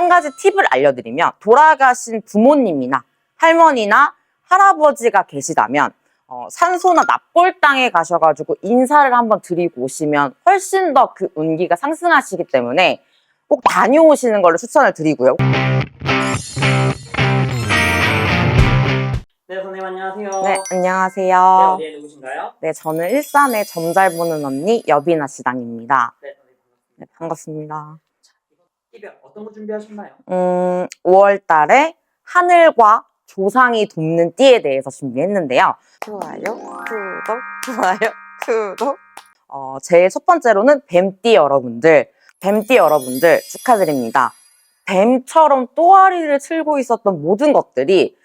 한 가지 팁을 알려드리면 돌아가신 부모님이나 할머니나 할아버지가 계시다면 어, 산소나 납골 땅에 가셔가지고 인사를 한번 드리고 오시면 훨씬 더 그 운기가 상승하시기 때문에 꼭 다녀오시는 걸로 추천을 드리고요. 네, 선생님 안녕하세요. 네, 네, 안녕하세요. 어디에 누구신가요? 네, 저는 일산의 점잘 보는 언니 여비나 시당입니다. 네, 선생님 네, 반갑습니다. 이별 어떤 거 준비하셨나요? 음, 5월 달에 하늘과 조상이 돕는 띠에 대해서 준비했는데요. 좋아요, 구독, 좋아요, 구독. 어, 제일 첫 번째로는 뱀띠 여러분들, 뱀띠 여러분들 축하드립니다. 뱀처럼 또아리를 틀고 있었던 모든 것들이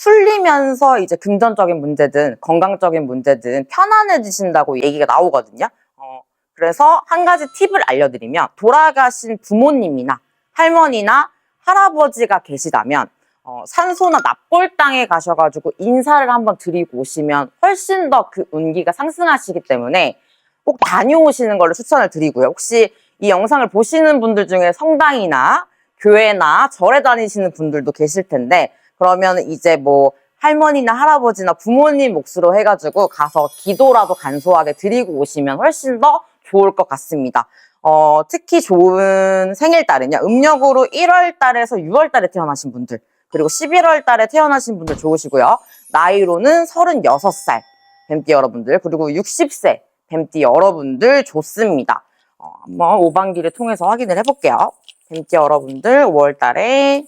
풀리면서 이제 금전적인 문제든 건강적인 문제든 편안해지신다고 얘기가 나오거든요. 어, 그래서 한 가지 팁을 알려드리면 돌아가신 부모님이나 할머니나 할아버지가 계시다면 어, 산소나 납골 땅에 가셔가지고 인사를 한번 드리고 오시면 훨씬 더 그 운기가 상승하시기 때문에 꼭 다녀오시는 걸로 추천을 드리고요. 혹시 이 영상을 보시는 분들 중에 성당이나 교회나 절에 다니시는 분들도 계실 텐데 그러면 이제 뭐 할머니나 할아버지나 부모님 몫으로 해가지고 가서 기도라도 간소하게 드리고 오시면 훨씬 더 좋을 것 같습니다. 어, 특히 좋은 생일달은요. 음력으로 1월 달에서 6월 달에 태어나신 분들, 그리고 11월 달에 태어나신 분들 좋으시고요. 나이로는 36살 뱀띠 여러분들, 그리고 60세 뱀띠 여러분들 좋습니다. 어, 한번 오반기를 통해서 확인을 해볼게요. 뱀띠 여러분들 5월 달에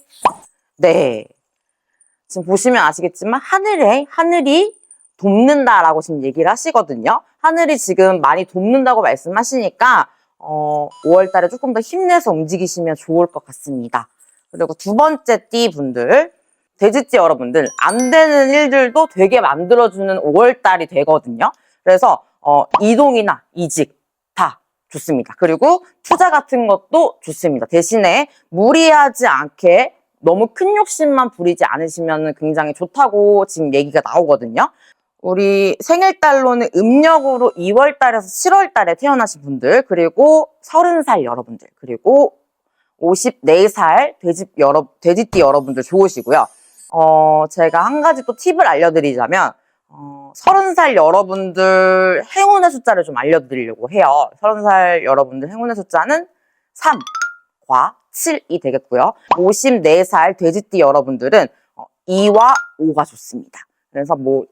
네. 지금 보시면 아시겠지만 하늘에 하늘이 돕는다라고 지금 얘기를 하시거든요. 하늘이 지금 많이 돕는다고 말씀하시니까 어, 5월 달에 조금 더 힘내서 움직이시면 좋을 것 같습니다. 그리고 두 번째 띠 분들, 돼지띠 여러분들, 안 되는 일들도 되게 만들어주는 5월 달이 되거든요. 그래서 어, 이동이나 이직 다 좋습니다. 그리고 투자 같은 것도 좋습니다. 대신에 무리하지 않게 너무 큰 욕심만 부리지 않으시면 굉장히 좋다고 지금 얘기가 나오거든요. 우리 생일달로는 음력으로 2월 달에서 7월 달에 태어나신 분들, 그리고 30살 여러분들, 그리고 54살 돼지 여러, 돼지띠 여러분들 좋으시고요. 어, 제가 한 가지 또 팁을 알려드리자면, 어, 30살 여러분들 행운의 숫자를 좀 알려드리려고 해요. 30살 여러분들 행운의 숫자는 3과 7이 되겠고요. 54살 돼지띠 여러분들은 2와 5가 좋습니다. 그래서 뭐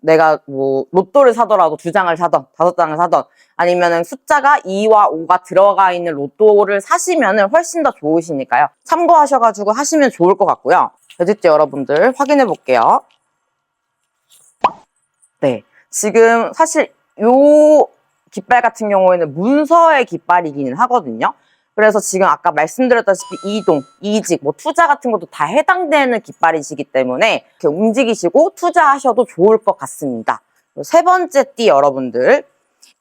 내가 뭐 로또를 사더라도 두 장을 사던 다섯 장을 사던 아니면은 숫자가 2와 5가 들어가 있는 로또를 사시면은 훨씬 더 좋으시니까요. 참고하셔가지고 하시면 좋을 것 같고요. 돼지띠 여러분들 확인해 볼게요. 네. 지금 사실 요 깃발 같은 경우에는 문서의 깃발이기는 하거든요. 그래서 지금 아까 말씀드렸다시피 이동, 이직, 뭐 투자 같은 것도 다 해당되는 깃발이시기 때문에 이렇게 움직이시고 투자하셔도 좋을 것 같습니다. 세 번째 띠 여러분들,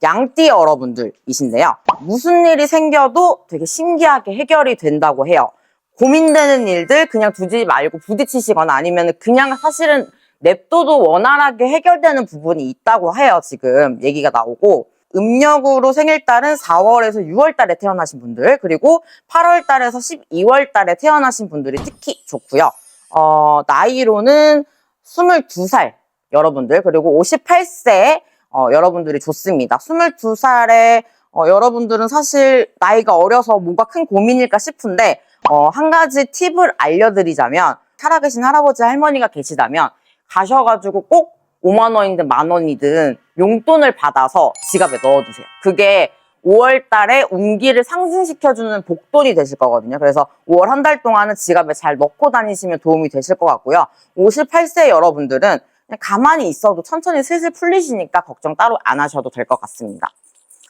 양띠 여러분들이신데요. 무슨 일이 생겨도 되게 신기하게 해결이 된다고 해요. 고민되는 일들 그냥 두지 말고 부딪히시거나 아니면 그냥 사실은 냅둬도 원활하게 해결되는 부분이 있다고 해요. 지금 얘기가 나오고. 음력으로 생일달은 4월에서 6월 달에 태어나신 분들, 그리고 8월 달에서 12월 달에 태어나신 분들이 특히 좋고요. 어, 나이로는 22살 여러분들, 그리고 58세 어, 여러분들이 좋습니다. 22살에 어, 여러분들은 사실 나이가 어려서 뭔가 큰 고민일까 싶은데 어, 한 가지 팁을 알려드리자면 살아계신 할아버지 할머니가 계시다면 가셔가지고 꼭 5만 원이든 만 원이든 용돈을 받아서 지갑에 넣어두세요. 그게 5월 달에 운기를 상승시켜주는 복돈이 되실 거거든요. 그래서 5월 한 달 동안은 지갑에 잘 넣고 다니시면 도움이 되실 것 같고요. 58세 여러분들은 가만히 있어도 천천히 슬슬 풀리시니까 걱정 따로 안 하셔도 될 것 같습니다.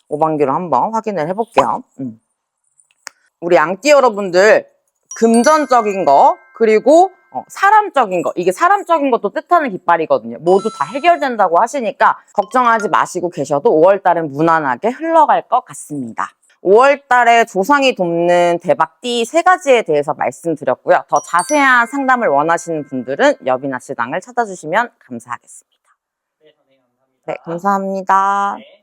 5반기로 한번 확인을 해볼게요. 음. 우리 양띠 여러분들 금전적인 거 그리고 어, 사람적인 거 이게 사람적인 것도 뜻하는 깃발이거든요. 모두 다 해결된다고 하시니까 걱정하지 마시고 계셔도 5월 달은 무난하게 흘러갈 것 같습니다. 5월 달에 조상이 돕는 대박띠 세 가지에 대해서 말씀드렸고요. 더 자세한 상담을 원하시는 분들은 여비나 시당을 찾아주시면 감사하겠습니다. 네, 감사합니다. 네, 감사합니다. 네.